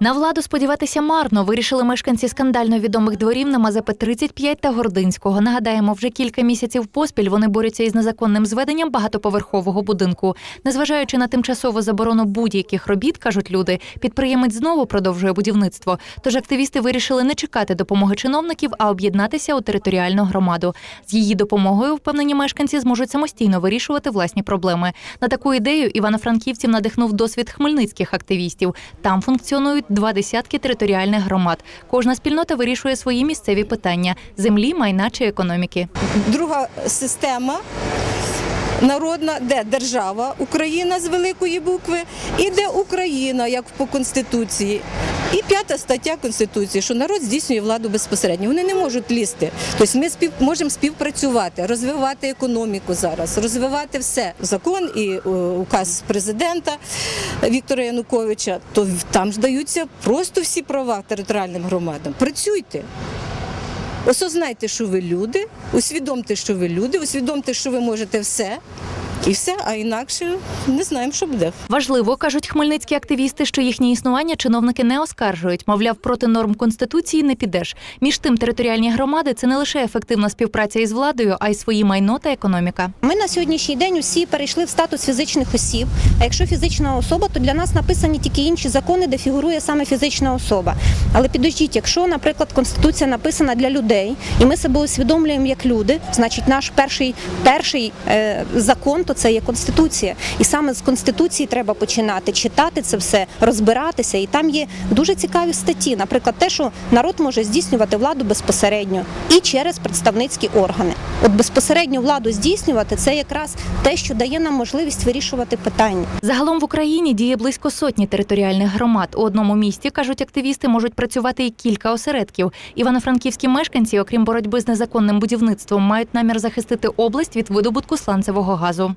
На владу сподіватися марно вирішили мешканці скандально відомих дворів на Мазепи 35 та Гординського. Нагадаємо, вже кілька місяців поспіль вони борються із незаконним зведенням багатоповерхового будинку. Незважаючи на тимчасову заборону будь-яких робіт, кажуть люди, підприємець знову продовжує будівництво. Тож активісти вирішили не чекати допомоги чиновників, а об'єднатися у територіальну громаду. З її допомогою впевнені мешканці зможуть самостійно вирішувати власні проблеми. На таку ідею івано-франківців надихнув досвід хмельницьких активістів. Там функціонують два десятки територіальних громад. Кожна спільнота вирішує свої місцеві питання землі, майна чи економіки. друга система. Народна, де держава Україна з великої букви, і де Україна, як по конституції. І п'ята стаття Конституції, що народ здійснює владу безпосередньо. Вони не можуть лізти. Тобто ми спів, можемо співпрацювати, розвивати економіку зараз, розвивати все. Закон і е, указ президента Віктора Януковича, то там ж даються просто всі права територіальним громадам. Працюйте. Осознайте, що ви люди, усвідомте, що ви люди, усвідомте, що ви можете все. І все, а інакше не знаємо, що буде. Важливо, кажуть хмельницькі активісти, що їхнє існування чиновники не оскаржують. Мовляв, проти норм конституції не підеш. Між тим, територіальні громади це не лише ефективна співпраця із владою, а й свої майно та економіка. Ми на сьогоднішній день усі перейшли в статус фізичних осіб. А якщо фізична особа, то для нас написані тільки інші закони, де фігурує саме фізична особа. Але підождіть, якщо, наприклад, конституція написана для людей, і ми себе усвідомлюємо як люди, значить наш перший перший е, закон то це є конституція. І саме з конституції треба починати читати це все, розбиратися. І там є дуже цікаві статті. Наприклад, те, що народ може здійснювати владу безпосередньо і через представницькі органи. От безпосередню владу здійснювати це якраз те, що дає нам можливість вирішувати питання. Загалом в Україні діє близько сотні територіальних громад. У одному місті кажуть активісти, можуть працювати і кілька осередків. Івано-франківські мешканці, окрім боротьби з незаконним будівництвом, мають намір захистити область від видобутку сланцевого газу.